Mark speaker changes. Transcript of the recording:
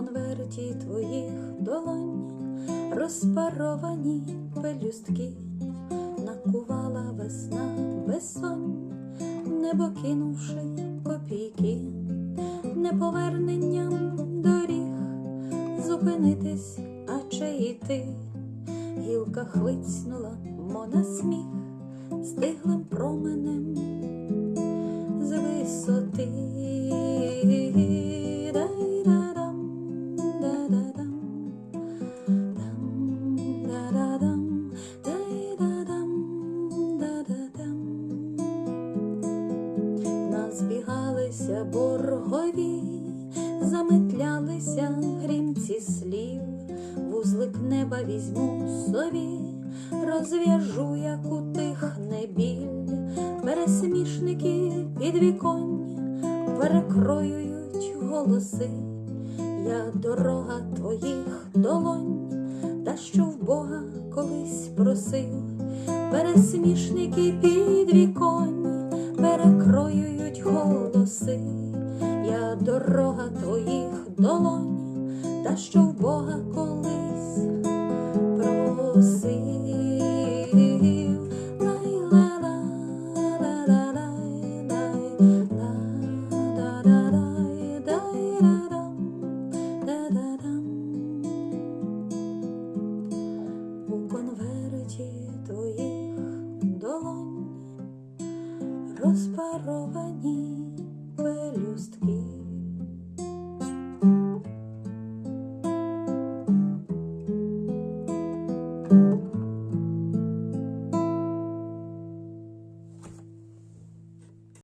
Speaker 1: конверті твоїх долонь. Розпаровані пелюстки, накувала весна безсонь, небо кинувши копійки, неповерненням доріг. Зупинитись, а чи йти, гілка хвицнула, мона сміх, стиглим променем. З висоти. Назбігалися боргові, заметлялися грімці слів, вузлик неба візьму собі, розв'яжу, як утихне біль, пересмішники підвіконь перекроюють голоси, я дорога твоїх долонь, та що в Бога колись просив, пересмішники підвіконь перекроюють рога твоїх долонь, та що в Бога колись просив. У конверті твоїх долонь розпаровані пелюстки.